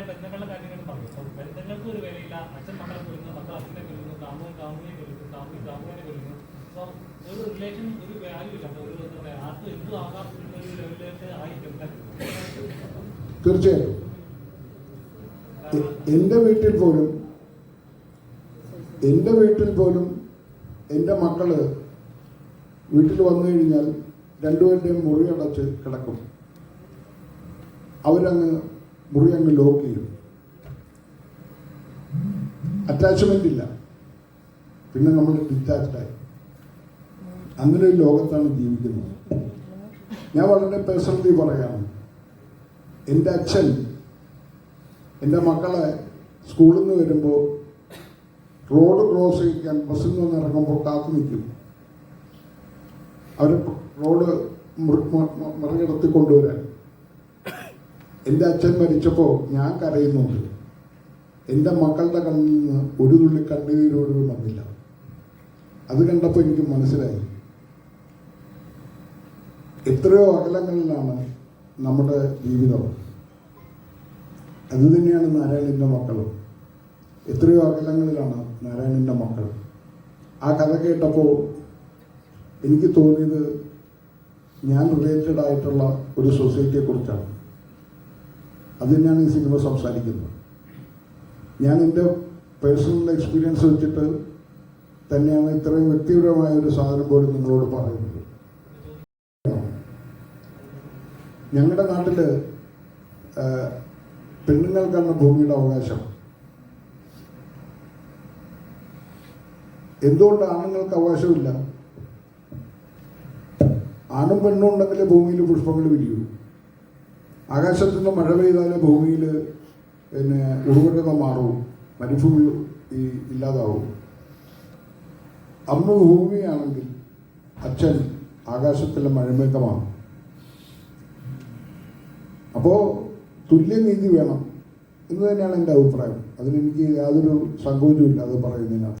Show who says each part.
Speaker 1: ബന്ധങ്ങളുടെ കാര്യങ്ങൾ ഒരു റിലേഷൻ ഒരു വാല്യൂ ഇല്ല
Speaker 2: എ- എന്റെ വീട്ടിൽ പോലും എന്റെ വീട്ടിൽ പോലും എന്റെ മക്കൾ വീട്ടിൽ വന്നു കഴിഞ്ഞാൽ രണ്ടുപേരുടെയും മുറി അടച്ച് കിടക്കും. അവരങ്ങ് മുറി അങ്ങ് ലോക്ക് ചെയ്യും അറ്റാച്ച്മെന്റ് ഇല്ല. പിന്നെ നമ്മൾ ഡിറ്റാച്ച്ഡായി അങ്ങനെ ഒരു ലോകത്താണ് ജീവിക്കുന്നത്. ഞാൻ വളരെ പേഴ്സണലി പറയാണ് എന്റെ അച്ഛൻ എന്റെ മക്കളെ സ്കൂളിൽ നിന്ന് വരുമ്പോൾ റോഡ് ക്രോസ് ചെയ്യാൻ ബസ്സിൽ നിന്ന് ഇറങ്ങുമ്പോൾ കാത്തു നിൽക്കും. അവർ റോഡ് മറികടത്തി കൊണ്ടുവരാൻ. എന്റെ അച്ഛൻ മരിച്ചപ്പോൾ ഞാൻ കരയുന്നുണ്ട്. എന്റെ മക്കളുടെ കണ്ണിൽ നിന്ന് ഒരു തുള്ളി കണ്ണീരോടും വന്നില്ല. അത് കണ്ടപ്പോൾ എനിക്ക് മനസ്സിലായി. എത്രയോ അകലങ്ങളിലാണ് നമ്മുടെ ജീവിതം. അതുതന്നെയാണ് നാരായണന്റെ മക്കളും. എത്രയോ അകലങ്ങളിലാണ് നാരായണന്റെ മക്കൾ ആ കഥ കേട്ടപ്പോൾ എനിക്ക് തോന്നിയത് ഞാൻ റിലേറ്റഡ് ആയിട്ടുള്ള ഒരു സൊസൈറ്റിയെ കുറിച്ചാണ്. അത് തന്നെയാണ് ഈ സിനിമ സംസാരിക്കുന്നത്. ഞാൻ എന്റെ പേഴ്സണൽ എക്സ്പീരിയൻസ് വെച്ചിട്ട് തന്നെയാണ് ഇത്രയും വ്യക്തിപരമായ ഒരു സാധനം പോലും നിങ്ങളോട് പറയുന്നത്. ഞങ്ങളുടെ നാട്ടിൽ പെണ്ണുങ്ങൾക്കാണ് ഭൂമിയുടെ അവകാശം. എന്തുകൊണ്ട് ആണുങ്ങൾക്ക് അവകാശമില്ല? ആണും പെണ്ണും ഉണ്ടെങ്കിൽ ഭൂമിയിൽ പുഷ്പങ്ങൾ വിരിയൂ. ആകാശത്തു നിന്ന് മഴ പെയ്താലേ ഭൂമിയിൽ പിന്നെ ഉർവരത മാറും മരുഭൂമി ഈ ഇല്ലാതാവും. അമ്മ ഭൂമിയാണെങ്കിൽ അച്ഛൻ ആകാശത്തിലെ മഴമേഘമാണ്. അപ്പോൾ തുല്യനീതി വേണം എന്ന് തന്നെയാണ് എന്റെ അഭിപ്രായം. അതിനെനിക്ക് യാതൊരു സങ്കോചവും ഇല്ല അത് പറയുന്നതിനകത്ത്.